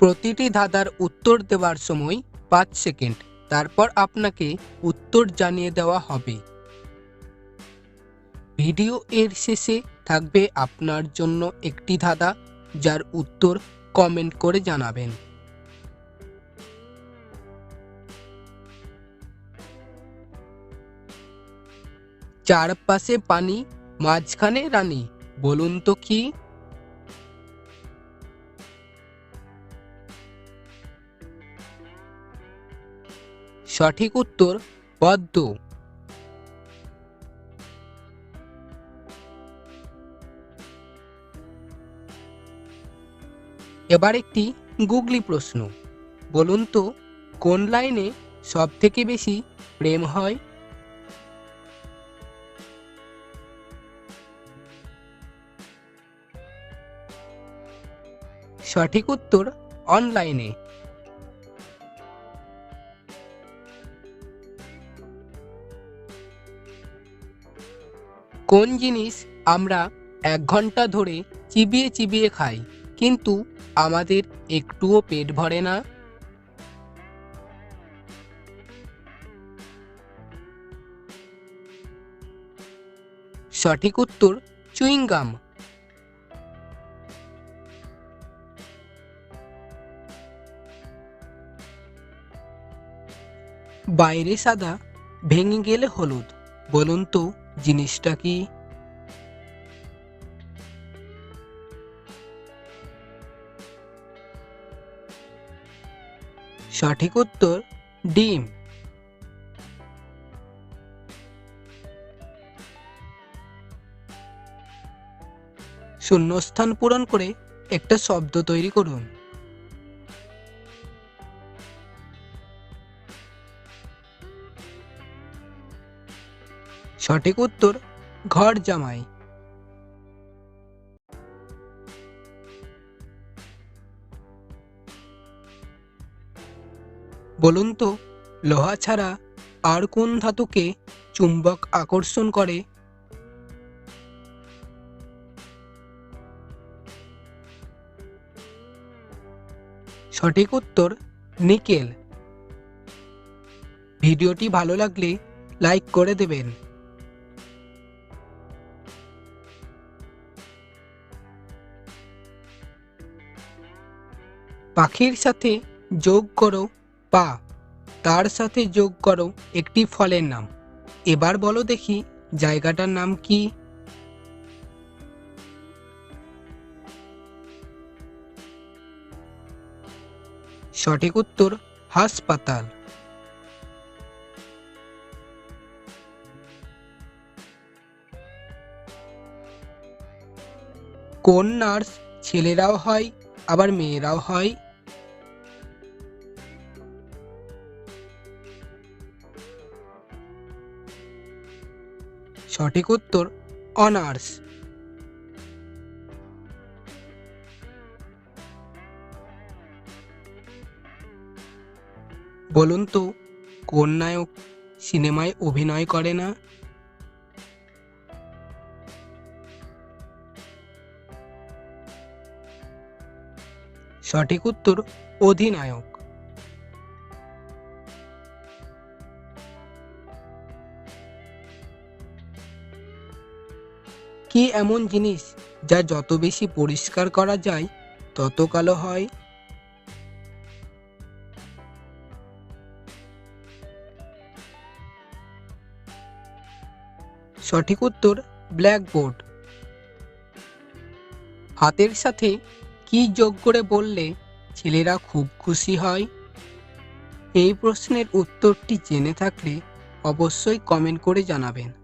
প্রতিটি ধাঁধার উত্তর দেওয়ার সময় পাঁচ সেকেন্ড। তারপর আপনাকে উত্তর জানিয়ে দেওয়া হবে। ভিডিও এর শেষে থাকবে আপনার জন্য একটি ধাঁধা, যার উত্তর কমেন্ট করে জানাবেন। চারপাশে পানি, মাঝখানে রানী, বলুন তো কি? সঠিক উত্তর পদ্ম এবার একটি গুগলি প্রশ্ন। বলুন তো, কোন লাইনে সব থেকে বেশি প্রেম হয়? সঠিক উত্তর অনলাইনে। কোন জিনিস আমরা এক ঘণ্টা ধরে চিবিয়ে চিবিয়ে খাই, কিন্তু আমাদের একটুও পেট ভরে না? সঠিক উত্তর চুইংগাম বাইরে সাদা, ভেঙে গেলে হলুদ। বলুন তো জিনিসটা কি? সঠিক উত্তর ডিম। শূন্যস্থান পূরণ করে একটা শব্দ তৈরি করুন। সঠিক উত্তর, ঘর জামাই। বলুন তো, লোহা ছাড়া আর কোন ধাতুকে চুম্বক আকর্ষণ করে? সঠিক উত্তর, নিকেল। ভিডিওটি ভালো লাগলে লাইক করে দেবেন। পাখির সাথে যোগ করো পা। তার সাথে যোগ করো একটি ফলের নাম। এবার বলো দেখি জায়গাটার নাম কি? সঠিক উত্তর, হাসপাতাল। কোন নার্স ছেলেরাও হয় আবার মেয়েরাও হয়। সঠিক উত্তর অনার্স। বলুন তো কোন নায়ক সিনেমায় অভিনয় করে না? সঠিক উত্তর অধিনায়ক। কি এমন জিনিস যা যত বেশি পরিষ্কার করা যায়, তত কালো হয়? সঠিক উত্তর ব্ল্যাকবোর্ড। হাতের সাথে কি যোগ করে বললে ছেলেরা খুব খুশি হয়? এই প্রশ্নের উত্তরটি জেনে থাকলে অবশ্যই কমেন্ট করে জানাবেন।